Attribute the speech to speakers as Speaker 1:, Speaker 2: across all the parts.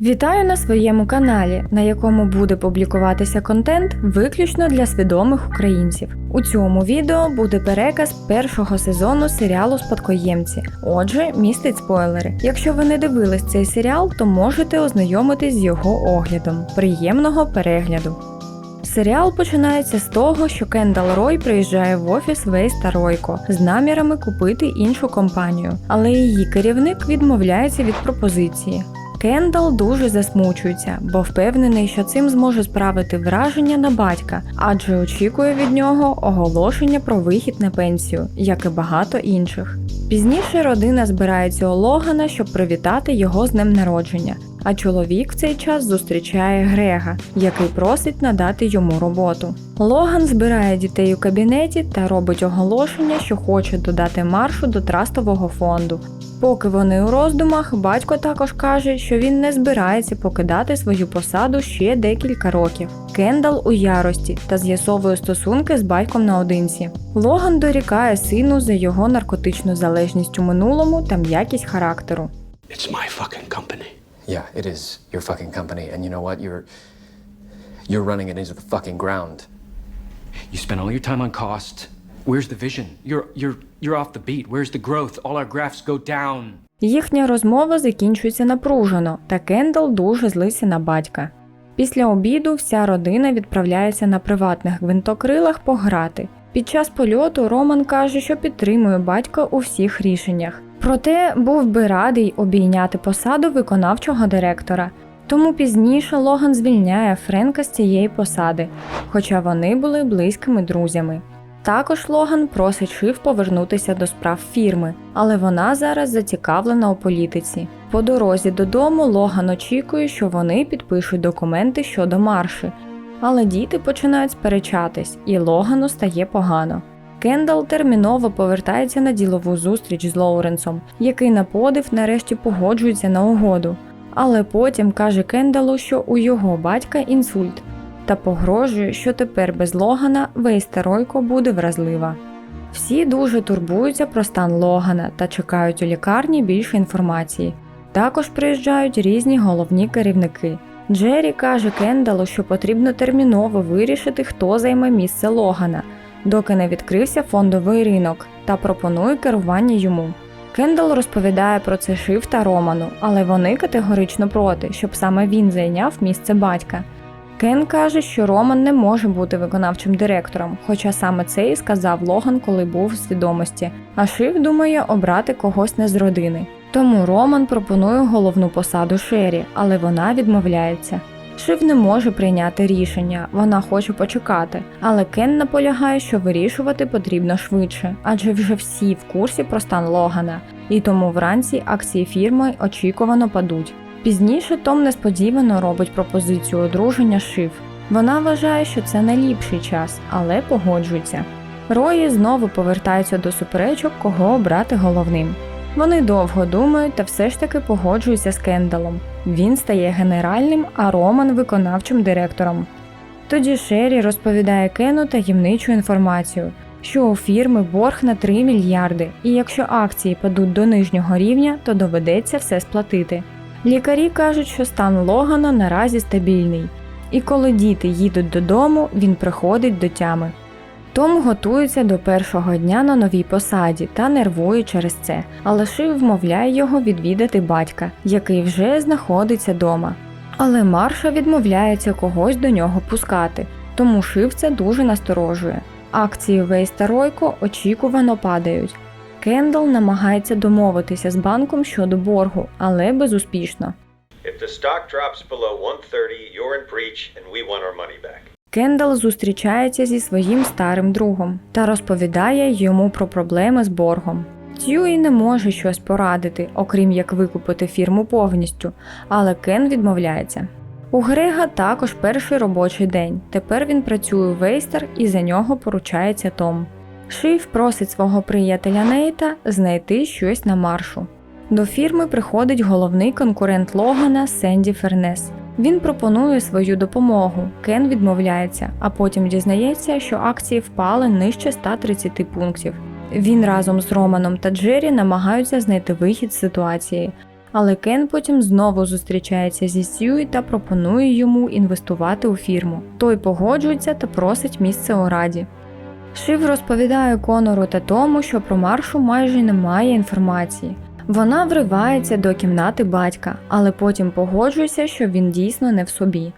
Speaker 1: Вітаю на своєму каналі, на якому буде публікуватися контент виключно для свідомих українців. У цьому відео буде переказ першого сезону серіалу Спадкоємці. Отже, містить спойлери. Якщо ви не дивились цей серіал, то можете ознайомитись з його оглядом. Приємного перегляду! Серіал починається з того, що Кендал Рой приїжджає в офіс Вейс та Ройко з намірами купити іншу компанію, але її керівник відмовляється від пропозиції. Кендал дуже засмучується, бо впевнений, що цим зможе справити враження на батька, адже очікує від нього оголошення про вихід на пенсію, як і багато інших. Пізніше родина збирається у Логана, щоб привітати його з днем народження. А чоловік в цей час зустрічає Грега, який просить надати йому роботу. Логан збирає дітей у кабінеті та робить оголошення, що хоче додати маршу до трастового фонду. Поки вони у роздумах, батько також каже, що він не збирається покидати свою посаду ще декілька років. Кендал у ярості та з'ясовує стосунки з батьком наодинці. Логан дорікає сину за його наркотичну залежність у минулому та м'якість характеру.
Speaker 2: It's my fucking company.
Speaker 3: Yeah, it is your fucking company, and you know what? You're you're running it into the fucking ground.
Speaker 2: You spend all your time on cost. Where's the vision? You're you're you're off the beat. Where's the growth? All our graphs go down.
Speaker 1: Їхня розмова закінчується напружено, та Кендал дуже злиться на батька. Після обіду вся родина відправляється на приватних гвинтокрилах пограти. Під час польоту Роман каже, що підтримує батька у всіх рішеннях. Проте був би радий обійняти посаду виконавчого директора. Тому пізніше Логан звільняє Френка з цієї посади, хоча вони були близькими друзями. Також Логан просить Шиф повернутися до справ фірми, але вона зараз зацікавлена у політиці. По дорозі додому Логан очікує, що вони підпишуть документи щодо марші, але діти починають сперечатись, і Логану стає погано. Кендал терміново повертається на ділову зустріч з Лоуренсом, який на подив нарешті погоджується на угоду. Але потім каже Кендалу, що у його батька інсульт, та погрожує, що тепер без Логана весь Ройко буде вразлива. Всі дуже турбуються про стан Логана та чекають у лікарні більше інформації. Також приїжджають різні головні керівники. Джері каже Кендалу, що потрібно терміново вирішити, хто займе місце Логана, доки не відкрився фондовий ринок, та пропонує керування йому. Кендал розповідає про це Шиф та Роману, але вони категорично проти, щоб саме він зайняв місце батька. Кен каже, що Роман не може бути виконавчим директором, хоча саме це і сказав Логан, коли був в свідомості. А Шиф думає обрати когось не з родини. Тому Роман пропонує головну посаду Шері, але вона відмовляється. Шиф не може прийняти рішення, вона хоче почекати, але Кен наполягає, що вирішувати потрібно швидше, адже вже всі в курсі про стан Логана, і тому вранці акції фірми очікувано падуть. Пізніше Том несподівано робить пропозицію одруження Шиф. Вона вважає, що це найліпший час, але погоджується. Рої знову повертаються до суперечок, кого обрати головним. Вони довго думають та все ж таки погоджуються з Кендалом. Він стає генеральним, а Роман виконавчим директором. Тоді Шері розповідає Кену таємничу інформацію, що у фірми борг на 3 мільярди, і якщо акції падуть до нижнього рівня, то доведеться все сплатити. Лікарі кажуть, що стан Логана наразі стабільний, і коли діти їдуть додому, він приходить до тями. Том готується до першого дня на новій посаді та нервує через це, але Шив вмовляє його відвідати батька, який вже знаходиться дома. Але Марша відмовляється когось до нього пускати, тому Шив це дуже насторожує. Акції Вейс та Ройко очікувано падають. Кендал намагається домовитися з банком щодо боргу, але безуспішно.
Speaker 4: If the stock drops below 130, you're in breach and we want our money back.
Speaker 1: Кендал зустрічається зі своїм старим другом та розповідає йому про проблеми з боргом. Тьюї не може щось порадити, окрім як викупити фірму повністю, але Кен відмовляється. У Грега також перший робочий день. Тепер він працює у Вейстер і за нього поручається Том. Шиф просить свого приятеля Нейта знайти щось на маршу. До фірми приходить головний конкурент Логана Сенді Фернес. Він пропонує свою допомогу. Кен відмовляється, а потім дізнається, що акції впали нижче 130 пунктів. Він разом з Романом та Джері намагаються знайти вихід з ситуації, Але Кен потім знову зустрічається зі Сьюї та пропонує йому інвестувати у фірму. Той погоджується та просить місце у раді. Шив розповідає Конору та Тому, що про Маршу майже немає інформації. Вона вривається до кімнати батька, але потім погоджується, що він дійсно не в собі.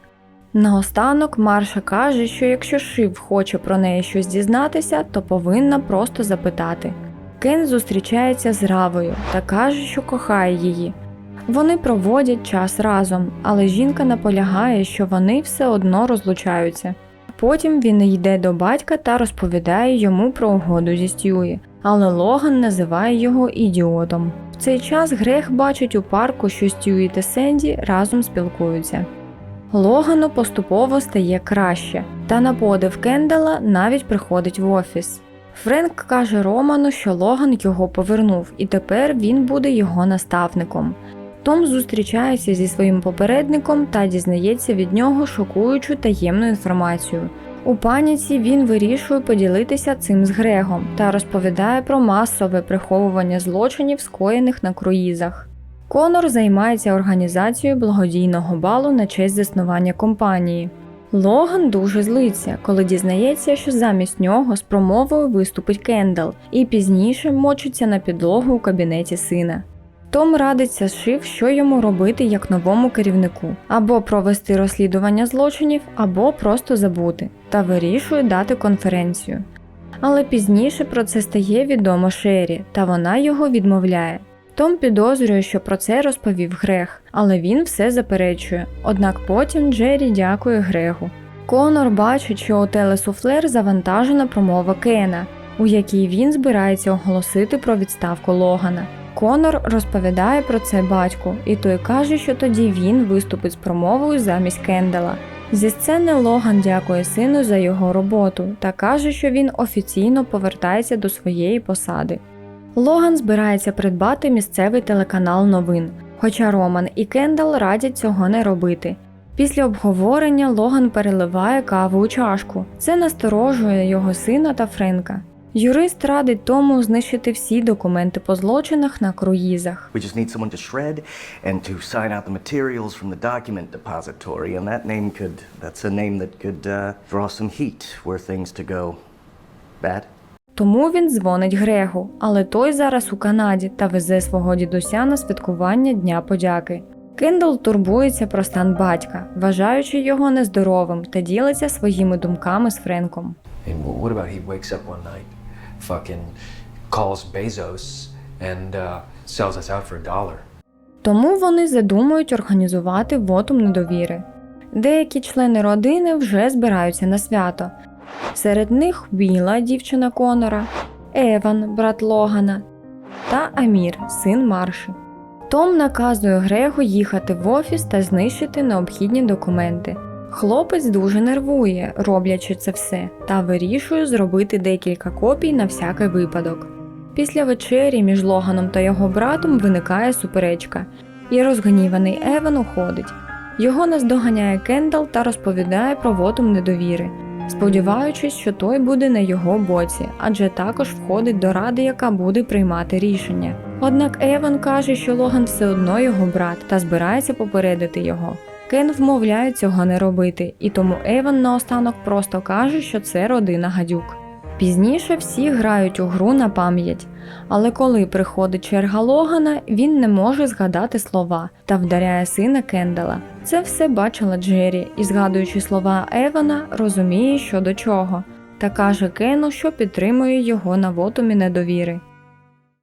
Speaker 1: Наостанок Марша каже, що якщо Шив хоче про неї щось дізнатися, то повинна просто запитати. Кен зустрічається з Равою та каже, що кохає її. Вони проводять час разом, але жінка наполягає, що вони все одно розлучаються. Потім він йде до батька та розповідає йому про угоду зі Стюї, але Логан називає його ідіотом. В цей час Грех бачить у парку, що Стюї та Сенді разом спілкуються. Логану поступово стає краще, та на подив Кендала навіть приходить в офіс. Френк каже Роману, що Логан його повернув, і тепер він буде його наставником. Том зустрічається зі своїм попередником та дізнається від нього шокуючу таємну інформацію. У паніці він вирішує поділитися цим з Грегом та розповідає про масове приховування злочинів, скоєних на круїзах. Конор займається організацією благодійного балу на честь заснування компанії. Логан дуже злиться, коли дізнається, що замість нього з промовою виступить Кендал, і пізніше мочиться на підлогу у кабінеті сина. Том радиться з Шив, що йому робити як новому керівнику, або провести розслідування злочинів, або просто забути, та вирішує дати конференцію. Але пізніше про це стає відомо Шері, та вона його відмовляє. Том підозрює, що про це розповів Грег, але він все заперечує. Однак потім Джері дякує Грегу. Конор бачить, що у телесуфлер завантажена промова Кена, у якій він збирається оголосити про відставку Логана. Конор розповідає про це батьку, і той каже, що тоді він виступить з промовою замість Кендала. Зі сцени Логан дякує сину за його роботу та каже, що він офіційно повертається до своєї посади. Логан збирається придбати місцевий телеканал новин, хоча Роман і Кендал радять цього не робити. Після обговорення Логан переливає каву у чашку. Це насторожує його сина та Френка. Юрист радить тому знищити всі документи по злочинах на круїзах.
Speaker 5: We just need someone to shred and to sign out the materials from the document depository, and that name could, that's a name that could uh, draw some heat were things to go bad.
Speaker 1: Тому він дзвонить Грегу, але той зараз у Канаді та везе свого дідуся на святкування Дня подяки. Кендал турбується про стан батька, вважаючи його нездоровим та ділиться своїми думками з Френком.
Speaker 2: And what about he wakes up one night, fucking calls Bezos and uh, sells us out for a dollar?
Speaker 1: Тому вони задумують організувати вотум недовіри. Деякі члени родини вже збираються на свято. Серед них Біла, дівчина Конора, Еван, брат Логана, та Амір, син Марші. Том наказує Грегу їхати в офіс та знищити необхідні документи. Хлопець дуже нервує, роблячи це все, та вирішує зробити декілька копій на всякий випадок. Після вечері між Логаном та його братом виникає суперечка, і розгніваний Еван уходить. Його наздоганяє Кендал та розповідає про вотум недовіри, сподіваючись, що той буде на його боці, адже також входить до ради, яка буде приймати рішення. Однак Еван каже, що Логан все одно його брат та збирається попередити його. Кен вмовляє цього не робити, і тому Еван наостанок просто каже, що це родина гадюк. Пізніше всі грають у гру на пам'ять, але коли приходить черга Логана, він не може згадати слова та вдаряє сина Кендала. Це все бачила Джері і, згадуючи слова Евана, розуміє, що до чого, та каже Кену, що підтримує його на вотумі недовіри.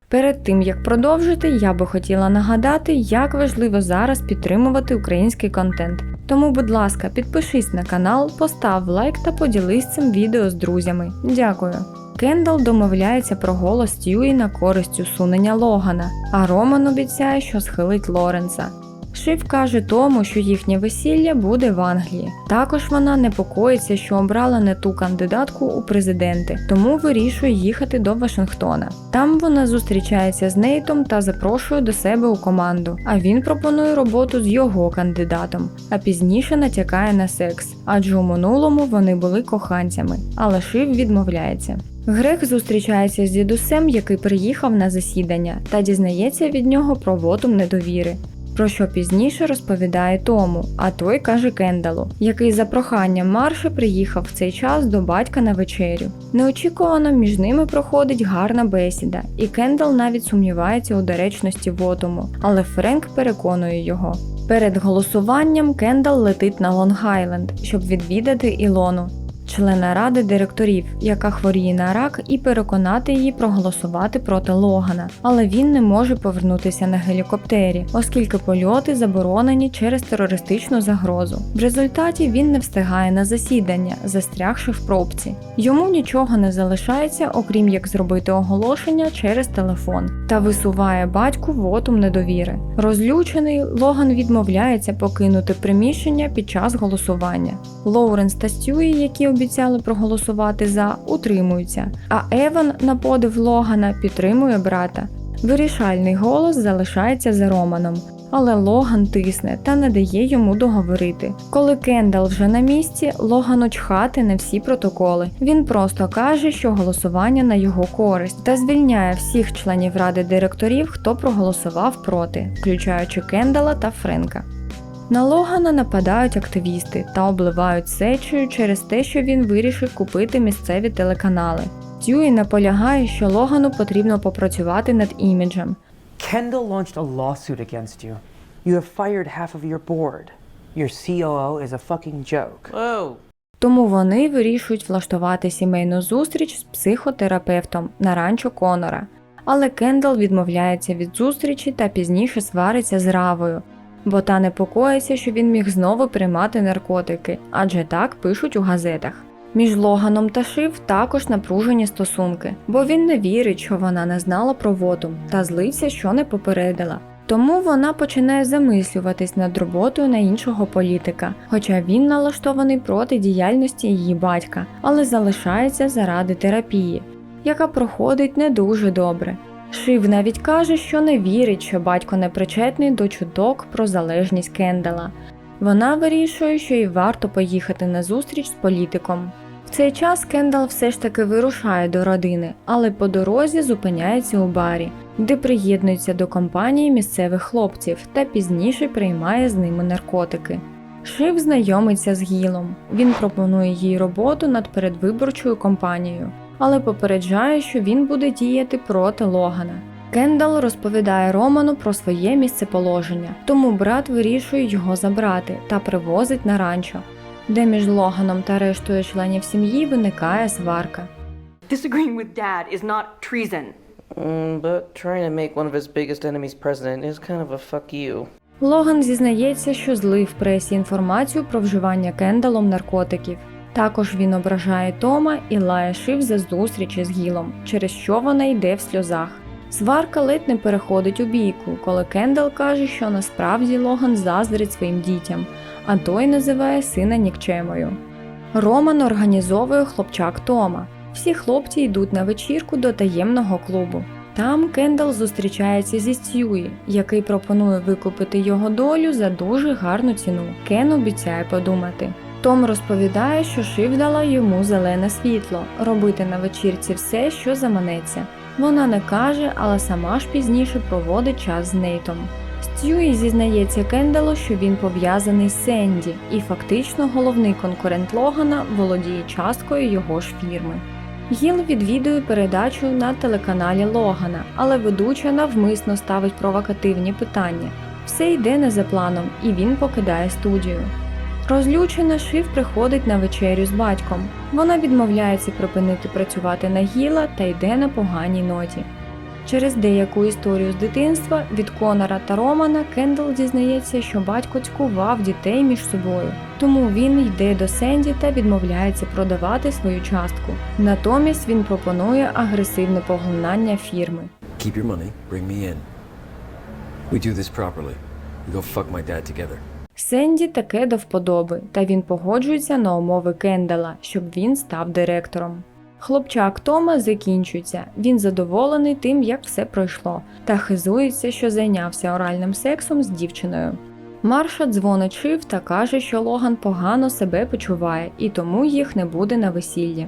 Speaker 1: Перед тим як продовжити, я би хотіла нагадати, як важливо зараз підтримувати український контент. Тому, будь ласка, підпишись на канал, постав лайк та поділись цим відео з друзями. Дякую. Кендал домовляється про голос Тьюї на користь усунення Логана, а Роман обіцяє, що схилить Лоренса. Шиф каже тому, що їхнє весілля буде в Англії. Також вона непокоїться, що обрала не ту кандидатку у президенти, тому вирішує їхати до Вашингтона. Там вона зустрічається з Нейтом та запрошує до себе у команду. А він пропонує роботу з його кандидатом, а пізніше натякає на секс, адже у минулому вони були коханцями. Але Шиф відмовляється. Грег зустрічається з дідусем, який приїхав на засідання, та дізнається від нього про вотум недовіри. Про що пізніше розповідає Тому, а той каже Кендалу, який за проханням Марші приїхав в цей час до батька на вечерю. Неочікувано між ними проходить гарна бесіда, і Кендал навіть сумнівається у доречності вотуму, але Френк переконує його. Перед голосуванням Кендал летить на Лонг-Айленд, щоб відвідати Ілону, члена ради директорів, яка хворіє на рак, і переконати її проголосувати проти Логана. Але він не може повернутися на гелікоптері, оскільки польоти заборонені через терористичну загрозу. В результаті він не встигає на засідання, застрягши в пробці. Йому нічого не залишається, окрім як зробити оголошення через телефон та висуває батьку вотум недовіри. Розлючений, Логан відмовляється покинути приміщення під час голосування. Лоуренс та Стюї, які обіцяли проголосувати за, утримуються, а Еван на подив Логана підтримує брата. Вирішальний голос залишається за Романом. Але Логан тисне та не дає йому договорити. Коли Кендал вже на місці, Логану чхати на всі протоколи. Він просто каже, що голосування на його користь, та звільняє всіх членів ради директорів, хто проголосував проти, включаючи Кендала та Френка. На Логана нападають активісти та обливають сечею через те, що він вирішив купити місцеві телеканали. Тюї наполягає, що Логану потрібно попрацювати над іміджем.
Speaker 6: Kendall launched a lawsuit against you. You have fired half of your board. Your COO is a fucking joke.
Speaker 7: Whoa.
Speaker 1: Тому вони вирішують влаштувати сімейну зустріч з психотерапевтом на ранчо Конора. Але Кендал відмовляється від зустрічі та пізніше свариться з Равою, бо та непокоїться, що він міг знову приймати наркотики, адже так пишуть у газетах. Між Логаном та Шив також напружені стосунки, бо він не вірить, що вона не знала про вотум та злився, що не попередила. Тому вона починає замислюватись над роботою на іншого політика, хоча він налаштований проти діяльності її батька, але залишається заради терапії, яка проходить не дуже добре. Шив навіть каже, що не вірить, що батько не причетний до чуток про залежність Кендала. Вона вирішує, що їй варто поїхати на зустріч з політиком. В цей час Кендал все ж таки вирушає до родини, але по дорозі зупиняється у барі, де приєднується до компанії місцевих хлопців та пізніше приймає з ними наркотики. Шив знайомиться з Гілом. Він пропонує їй роботу над передвиборчою кампанією, але попереджає, що він буде діяти проти Логана. Кендал розповідає Роману про своє місцеположення, тому брат вирішує його забрати та привозить на ранчо, де між Логаном та рештою членів сім'ї виникає сварка.
Speaker 8: Disagreeing with dad is not treason.
Speaker 7: Mm, but trying to make one of his biggest enemies president is kind of a fuck you.
Speaker 1: Логан зізнається, що злив в пресі інформацію про вживання Кендалом наркотиків. Також він ображає Тома і лає Шив за зустрічі з Гілом, через що вона йде в сльозах. Сварка ледь не переходить у бійку, коли Кендал каже, що насправді Логан заздрить своїм дітям, а той називає сина нікчемою. Роман організовує хлопчак Тома. Всі хлопці йдуть на вечірку до таємного клубу. Там Кендал зустрічається зі Стюї, який пропонує викупити його долю за дуже гарну ціну. Кен обіцяє подумати. Том розповідає, що Шив дала йому зелене світло, робити на вечірці все, що заманеться. Вона не каже, але сама ж пізніше проводить час з Нейтом. Стюї зізнається Кендалу, що він пов'язаний з Сенді, і фактично головний конкурент Логана володіє часткою його ж фірми. Гіл відвідує передачу на телеканалі Логана, але ведуча навмисно ставить провокативні питання. Все йде не за планом, і він покидає студію. Розлючена Шив приходить на вечерю з батьком. Вона відмовляється припинити працювати на Гіла та йде на поганій ноті. Через деяку історію з дитинства від Конора та Романа Кендал дізнається, що батько цькував дітей між собою, тому він йде до Сенді та відмовляється продавати свою частку. Натомість він пропонує агресивне поглинання фірми.
Speaker 3: Keep your money, bring me in. We do this properly. We go fuck my dad together.
Speaker 1: Сенді таке до вподоби, та він погоджується на умови Кендала, щоб він став директором. Хлопчак Тома закінчується, він задоволений тим, як все пройшло, та хизується, що зайнявся оральним сексом з дівчиною. Марша дзвонить Шив та каже, що Логан погано себе почуває і тому їх не буде на весіллі.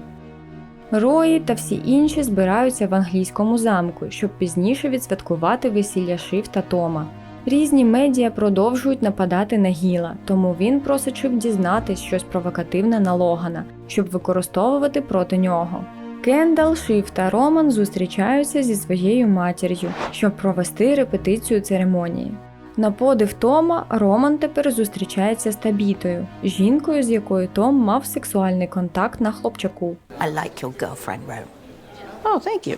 Speaker 1: Рої та всі інші збираються в англійському замку, щоб пізніше відсвяткувати весілля Шив та Тома. Різні медіа продовжують нападати на Гіла, тому він просить Шив дізнатись щось провокативне на Логана, щоб використовувати проти нього. Кендал, Шив та Роман зустрічаються зі своєю матір'ю, щоб провести репетицію церемонії. На подив Тома Роман тепер зустрічається з Табітою, жінкою, з якою Том мав сексуальний контакт на хлопчаку.
Speaker 9: I like your girlfriend, Rome.
Speaker 7: Oh, thank you.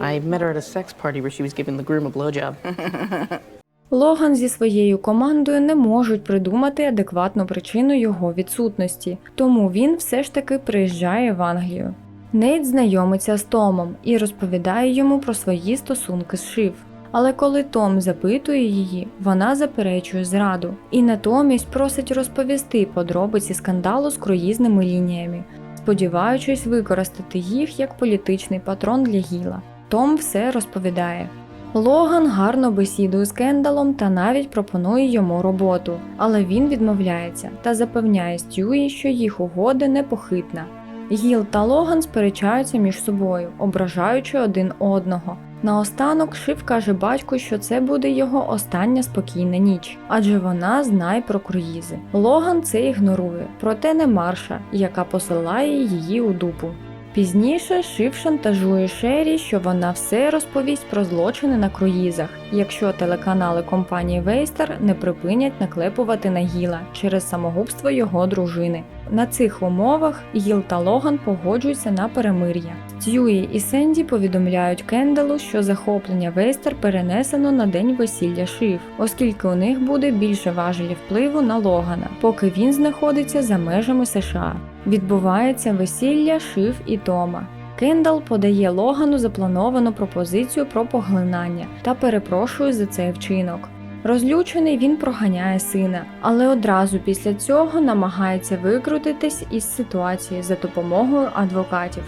Speaker 7: I met her at a sex party where she was giving the groom a blowjob.
Speaker 1: Логан зі своєю командою не можуть придумати адекватну причину його відсутності, тому він все ж таки приїжджає в Англію. Нейт знайомиться з Томом і розповідає йому про свої стосунки з Шив. Але коли Том запитує її, вона заперечує зраду і натомість просить розповісти подробиці скандалу з круїзними лініями, сподіваючись використати їх як політичний патрон для Гіла. Том все розповідає. Логан гарно бесідує з Кендалом та навіть пропонує йому роботу, але він відмовляється та запевняє Стюї, що їх угода непохитна. Гіл та Логан сперечаються між собою, ображаючи один одного. Наостанок Шив каже батьку, що це буде його остання спокійна ніч, адже вона знає про круїзи. Логан це ігнорує, проте не Марша, яка посилає її у дупу. Пізніше Шиф шантажує Шері, що вона все розповість про злочини на круїзах, якщо телеканали компанії Вейстер не припинять наклепувати на Гіла через самогубство його дружини. На цих умовах Гіл та Логан погоджуються на перемир'я. Тьюї і Сенді повідомляють Кендалу, що захоплення Вейстер перенесено на день весілля Шив, оскільки у них буде більше важелів впливу на Логана, поки він знаходиться за межами США. Відбувається весілля Шив і Тома. Кендал подає Логану заплановану пропозицію про поглинання та перепрошує за цей вчинок. Розлючений він проганяє сина, але одразу після цього намагається викрутитись із ситуації за допомогою адвокатів.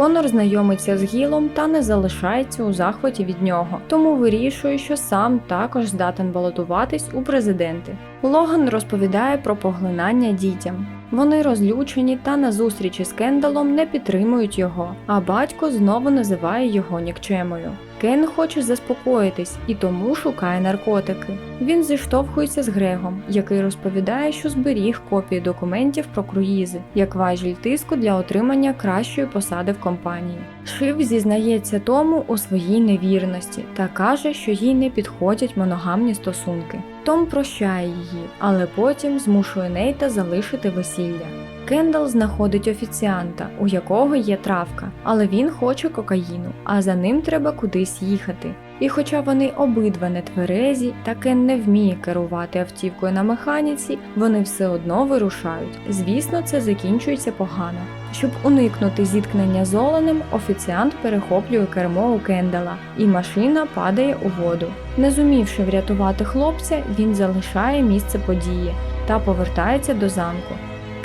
Speaker 1: Конор знайомиться з Гілом та не залишається у захваті від нього, тому вирішує, що сам також здатен балотуватись у президенти. Логан розповідає про поглинання дітям. Вони розлючені та на зустрічі з Кендалом не підтримують його, а батько знову називає його нікчемою. Кен хоче заспокоїтись і тому шукає наркотики. Він зіштовхується з Грегом, який розповідає, що зберіг копії документів про круїзи, як важіль тиску для отримання кращої посади в компанії. Шив зізнається тому у своїй невірності та каже, що їй не підходять моногамні стосунки. Том прощає її, але потім змушує Нейта залишити весілля. Кендал знаходить офіціанта, у якого є травка, але він хоче кокаїну, а за ним треба кудись їхати. І хоча вони обидва не тверезі, та не вміє керувати автівкою на механіці, вони все одно вирушають. Звісно, це закінчується погано. Щоб уникнути зіткнення з Оленем, офіціант перехоплює кермо у Кендала, і машина падає у воду. Не зумівши врятувати хлопця, він залишає місце події та повертається до замку.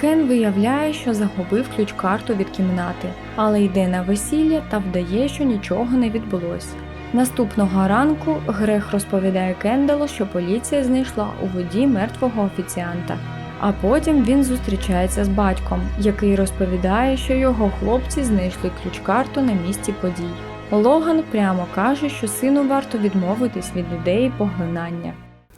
Speaker 1: Кен виявляє, що загубив ключ-карту від кімнати, але йде на весілля та вдає, що нічого не відбулось. Наступного ранку Грех розповідає Кендалу, що поліція знайшла у воді мертвого офіціанта. А потім він зустрічається з батьком, який розповідає, що його хлопці знайшли ключ-карту на місці подій. Логан прямо каже, що сину варто відмовитись від ідеї поглинання.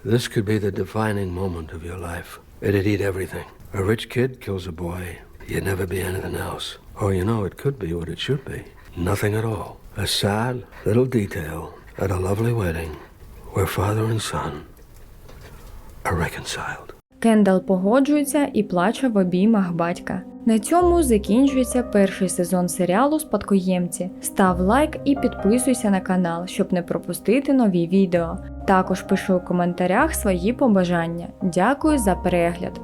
Speaker 10: This could be the defining moment of your life. It'd eat everything. A rich kid kills a boy. You'd never be anything else. Or, you know, it could be what it should be. Nothing at all. A sad little detail at a lovely wedding where father and son are reconciled.
Speaker 1: Кендал погоджується і плаче в обіймах батька. На цьому закінчується перший сезон серіалу Спадкоємці. Став лайк і підписуйся на канал, щоб не пропустити нові відео. Також пиши у коментарях свої побажання. Дякую за перегляд.